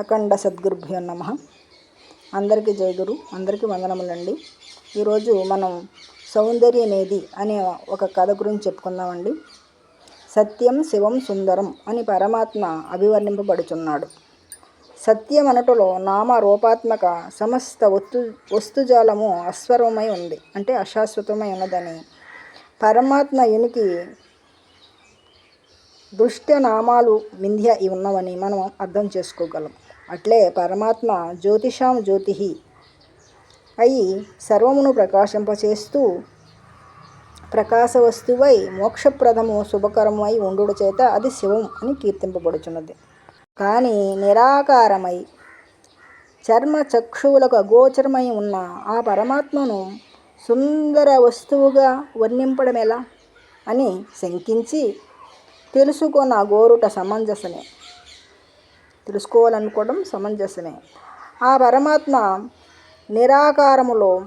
అఖండ సద్గురుభ్యో నమ. అందరికీ జయగురు అందరికీ వందనములండి. ఈరోజు మనం సౌందర్యమేది అనే ఒక కథ గురించి చెప్పుకుందామండి. సత్యం శివం సుందరం అని పరమాత్మ అభివర్ణింపబడుచున్నాడు. సత్యం అనటలో నామ రూపాత్మక సమస్త వస్తు వస్తుజాలము అస్వరమై ఉంది అంటే అశాశ్వతమై ఉన్నదని. పరమాత్మ యునికి దుష్ట నామాలు మిథ్య ఉన్నవని మనం అర్థం చేసుకోగలం. అట్లే పరమాత్మ జ్యోతిషాం జ్యోతి అయి సర్వమును ప్రకాశింపచేస్తూ ప్రకాశ వస్తువై మోక్షప్రదము శుభకరమై ఉండుట చేత అది శివం అని కీర్తింపబడుచున్నది. కానీ నిరాకారమై చర్మ చక్షువులకు అగోచరమై ఉన్న ఆ పరమాత్మను సుందర వస్తువుగా వర్ణింపడం ఎలా అని శంకించి తెలుసుకొన గోరుట సమంజసమే. తెలుసుకోవాలనుకోవడం సమంజసమే. ఆ పరమాత్మ నిరాకారములో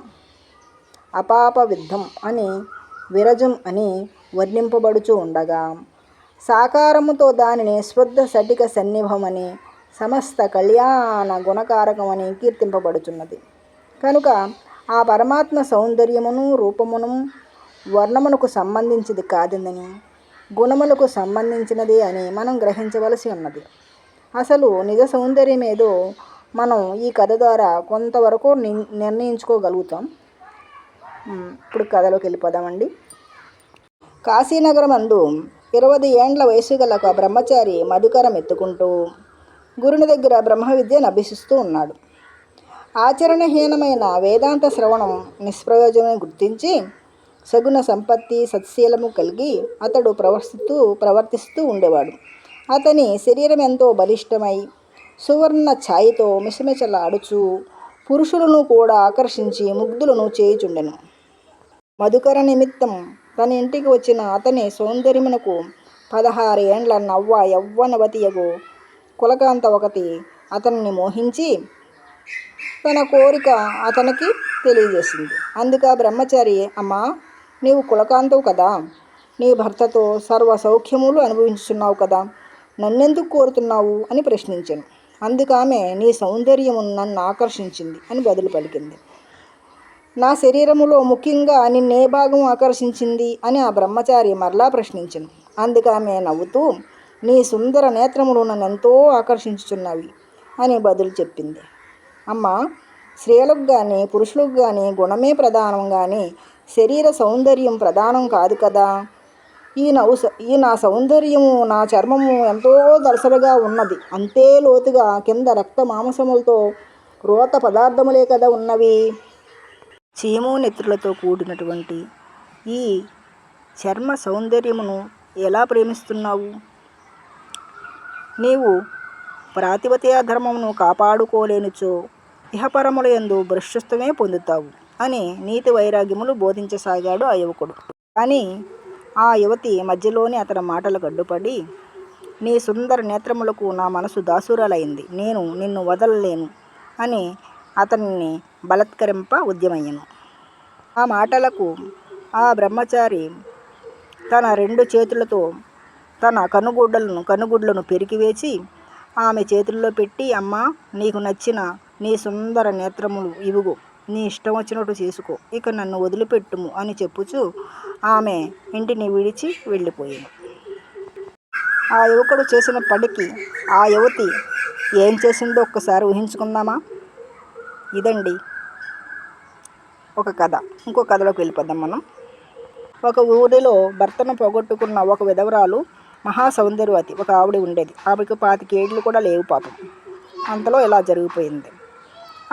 అపాప విద్ధం అని విరజం అని వర్ణింపబడుచు ఉండగా సాకారముతో దానిని స్వద్ధ సటిక సన్నిభమని సమస్త కళ్యాణ గుణకారకమని కీర్తింపబడుచున్నది. కనుక ఆ పరమాత్మ సౌందర్యమును రూపమును వర్ణమునకు సంబంధించింది కాదని గుణములకు సంబంధించినది అని మనం గ్రహించవలసి ఉన్నది. అసలు నిజ సౌందర్యం ఏదో మనం ఈ కథ ద్వారా కొంతవరకు నిర్ణయించుకోగలుగుతాం. ఇప్పుడు కథలోకి వెళ్ళిపోదామండి. కాశీనగరం అందు ఇరవై ఏండ్ల వయసు గల ఒక బ్రహ్మచారి మధుకరం ఎత్తుకుంటూ గురుని దగ్గర బ్రహ్మ విద్యను అభ్యసిస్తూ ఉన్నాడు. ఆచరణహీనమైన వేదాంత శ్రవణం నిష్ప్రయోజనం గుర్తించి సగుణ సంపత్తి సత్శీలము కలిగి అతడు ప్రవర్తిస్తూ ప్రవర్తిస్తూ ఉండేవాడు. అతని శరీరం ఎంతో బలిష్టమై సువర్ణ ఛాయతో మిసమిసలాడుచు పురుషులను కూడా ఆకర్షించి ముగ్ధులను చేయుచుండెను. మధుకర నిమిత్తం తన ఇంటికి వచ్చిన అతని సౌందర్యమునకు పదహారు ఏండ్ల నవ్వ యవ్వనవతియగు కులకాంత ఒకటి అతన్ని మోహించి తన కోరిక అతనికి తెలియజేసింది. అందుక బ్రహ్మచారి అమ్మా నీవు కులకాంతవు కదా? నీ భర్తతో సర్వ సౌఖ్యములు అనుభవించుతున్నావు కదా? నన్నెందుకు కోరుతున్నావు అని ప్రశ్నించాను. అందుకామె నీ సౌందర్యము నన్ను ఆకర్షించింది అని బదులు పలికింది. నా శరీరములో ముఖ్యంగా నిన్నే భాగం ఆకర్షించింది అని ఆ బ్రహ్మచారి మరలా ప్రశ్నించను. అందుకామె నవ్వుతూ నీ సుందర నేత్రములు నన్ను ఎంతో ఆకర్షించుచున్నవి అని బదులు చెప్పింది. అమ్మ స్త్రీలకు కానీ పురుషులకు కానీ గుణమే ప్రధానం కానీ శరీర సౌందర్యం ప్రధానం కాదు కదా? ఈ నవ్వు ఈ నా సౌందర్యము నా చర్మము ఎంతో దలసలుగా ఉన్నది. అంతే లోతుగా కింద రక్త మాంసములతో రోత పదార్థములే కదా ఉన్నవి. చీము నెత్రులతో కూడినటువంటి ఈ చర్మ సౌందర్యమును ఎలా ప్రేమిస్తున్నావు? నీవు ప్రాతిపత్య ధర్మమును కాపాడుకోలేనిచో ఇహపరముల ఎందు భ్రష్టత్వమే పొందుతావు అని నీతి వైరాగ్యములు బోధించసాగాడు ఆ యువకుడు. కానీ ఆ యువతి మధ్యలోనే అతని మాటలకు అడ్డుపడి నీ సుందర నేత్రములకు నా మనసు దాసురాలైంది. నేను నిన్ను వదలలేను అని అతన్ని బలత్కరింప ఉద్యమయ్యను. ఆ మాటలకు ఆ బ్రహ్మచారి తన రెండు చేతులతో తన కనుగుడ్డలను కనుగుడ్లను పెరికివేసి ఆమె చేతుల్లో పెట్టి అమ్మ నీకు నచ్చిన నీ సుందర నేత్రములు ఇవుగు నీ ఇష్టం వచ్చినట్టు చేసుకో. ఇక నన్ను వదిలిపెట్టుము అని చెప్పుచు ఆమె ఇంటిని విడిచి వెళ్ళిపోయింది. ఆ యువకుడు చేసిన పనికి ఆ యువతి ఏం చేసిందో ఒక్కసారి ఊహించుకుందామా? ఇదండి ఒక కథ. ఇంకో కథలోకి వెళ్ళిపోదాం మనం. ఒక ఊరిలో భర్తను పోగొట్టుకున్న ఒక విధవరాలు మహా సౌందర్యవతి ఒక ఆవిడ ఉండేది. ఆమెకు పాతికేళ్ళు కూడా లేవు పాపం. అంతలో ఇలా జరిగిపోయింది.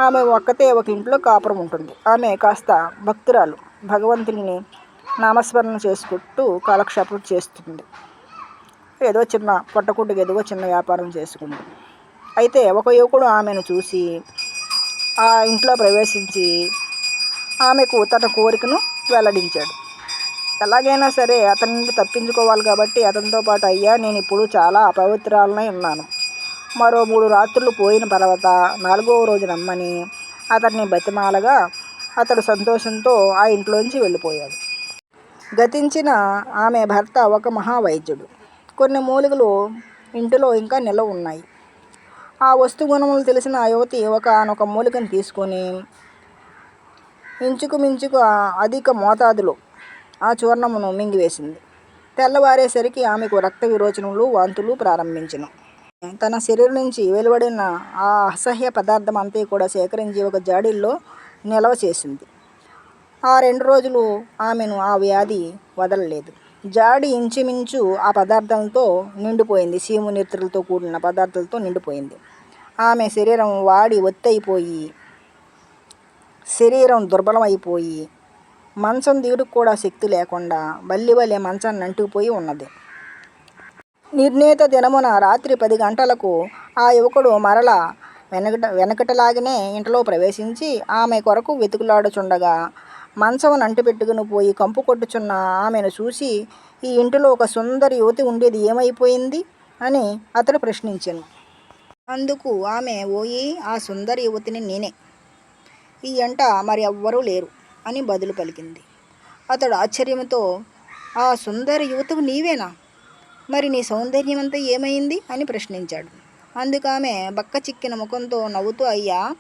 ఆమె ఒక్కతే ఒక ఇంట్లో కాపురం ఉంటుంది. ఆమె కాస్త భక్తురాలు. భగవంతుని నామస్మరణ చేసుకుంటూ కాలక్షేపం చేస్తుంది. ఏదో చిన్న పొట్టకుట్టుకు ఏదో చిన్న వ్యాపారం చేసుకుంది. అయితే ఒక యువకుడు ఆమెను చూసి ఆ ఇంట్లో ప్రవేశించి ఆమెకు తన కోరికను వెల్లడించాడు. ఎలాగైనా సరే అతని నుండి తప్పించుకోవాలి కాబట్టి అతనితో పాటు అయ్యా నేను ఇప్పుడు చాలా అపవిత్రాలనై ఉన్నాను. మరో మూడు రాత్రులు పోయిన తర్వాత నాలుగవ రోజు నమ్మని అతన్ని బతిమాలగా అతడు సంతోషంతో ఆ ఇంట్లోంచి వెళ్ళిపోయాడు. గతించిన ఆమె భర్త ఒక మహావైద్యుడు. కొన్ని మూలికలు ఇంటిలో ఇంకా నిలవ ఉన్నాయి. ఆ వస్తు గుణములు తెలిసిన ఆ యువతి ఒకనొక మూలికను తీసుకొని ఇంచుకు మించుకు అధిక మోతాదులో ఆ చూర్ణమును మింగివేసింది. తెల్లవారేసరికి ఆమెకు రక్త విరోచనలు వాంతులు ప్రారంభించను. తన శరీరం నుంచి వెలువడిన ఆ అసహ్య పదార్థం అంతా కూడా సేకరించి ఒక జాడీల్లో నిల్వ చేసింది. ఆ రెండు రోజులు ఆమెను ఆ వ్యాధి వదలలేదు. జాడి ఇంచుమించు ఆ పదార్థాలతో నిండిపోయింది. సీము నెత్తులతో కూడిన పదార్థాలతో నిండిపోయింది. ఆమె శరీరం వాడి ఒత్తైపోయి శరీరం దుర్బలమైపోయి మంచం దిగుడుకు కూడా శక్తి లేకుండా బల్లి వలె మంచాన్ని అంటుకుపోయి ఉన్నది. నిర్ణీత దినమున రాత్రి పది గంటలకు ఆ యువకుడు మరల వెనకట వెనకటలాగనే ఇంట్లో ప్రవేశించి ఆమె కొరకు వెతుకులాడుచుండగా మంచమును అంటిపెట్టుకుని పోయి కంపు కొట్టుచున్న ఆమెను చూసి ఈ ఇంటిలో ఒక సుందరి యువతి ఉండేది ఏమైపోయింది? అని అతడు ప్రశ్నించాను. అందుకు ఆమె ఓయి ఆ సుందరి యువతిని నేనే. ఈ ఎంట మరి ఎవ్వరూ లేరు అని బదులు పలికింది. అతడు ఆశ్చర్యంతో ఆ సుందరి యువతవు నీవేనా? మరి నీ సౌందర్యమంతా ఏమైంది? అని ప్రశ్నించాడు. అందుకు ఆమె బక్క చిక్కిన ముఖంతో నవ్వుతూ అయ్యా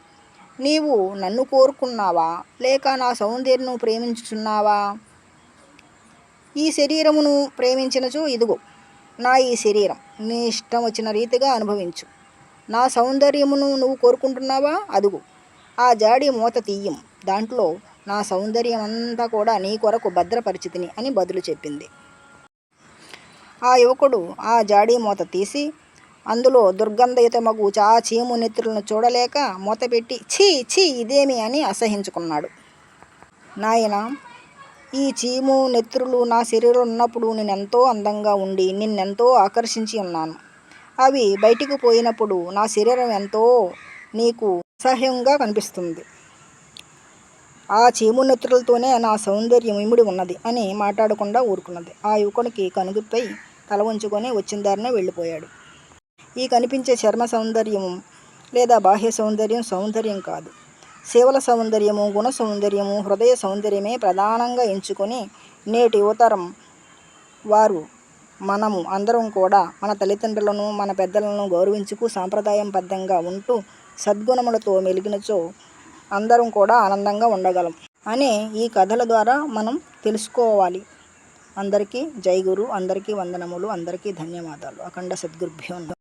నీవు నన్ను కోరుకున్నావా? లేక నా సౌందర్యను ప్రేమించుచున్నావా? ఈ శరీరమును ప్రేమించినచో ఇదిగో నా ఈ శరీరం నీ ఇష్టం వచ్చిన రీతిగా అనుభవించు. నా సౌందర్యమును నువ్వు కోరుకుంటున్నావా? అదుగు ఆ జాడి మూత తీయం దాంట్లో నా సౌందర్యం అంతా కూడా నీ కొరకు భద్రపరిచితిని అని బదులు చెప్పింది. ఆ యువకుడు ఆ జాడీ మూత తీసి అందులో దుర్గంధయుతమగు చా చీము నెత్తులను చూడలేక మూతపెట్టి ఛీ ఛీ ఇదేమి అని అసహించుకున్నాడు. నాయన ఈ చీము నెత్తురులు నా శరీరం ఉన్నప్పుడు నేనెంతో అందంగా ఉండి నిన్నెంతో ఆకర్షించి ఉన్నాను. అవి బయటికి పోయినప్పుడు నా శరీరం ఎంతో నీకు అసహ్యంగా కనిపిస్తుంది. ఆ చీమునెత్తులతోనే నా సౌందర్యం ఇమిడి ఉన్నది అని మాట్లాడకుండా ఊరుకున్నది. ఆ యువకునికి కనుగుపై తల ఉంచుకొని వచ్చిన దారినే వెళ్ళిపోయాడు. ఈ కనిపించే చర్మ సౌందర్యం లేదా బాహ్య సౌందర్యం సౌందర్యం కాదు. సేవల సౌందర్యము గుణ సౌందర్యము హృదయ సౌందర్యమే ప్రధానంగా ఎంచుకొని నేటి యువతరం వారు మనము అందరం కూడా మన తల్లిదండ్రులను మన పెద్దలను గౌరవించుకు సాంప్రదాయబద్ధంగా ఉంటూ సద్గుణములతో మెలిగినచో అందరం కూడా ఆనందంగా ఉండగలం అనే ఈ కథల ద్వారా మనం తెలుసుకోవాలి. అందరికీ జై గురు అందరికీ వందనములు అందరికీ ధన్యవాదాలు. అఖండ సద్గురుభ్యో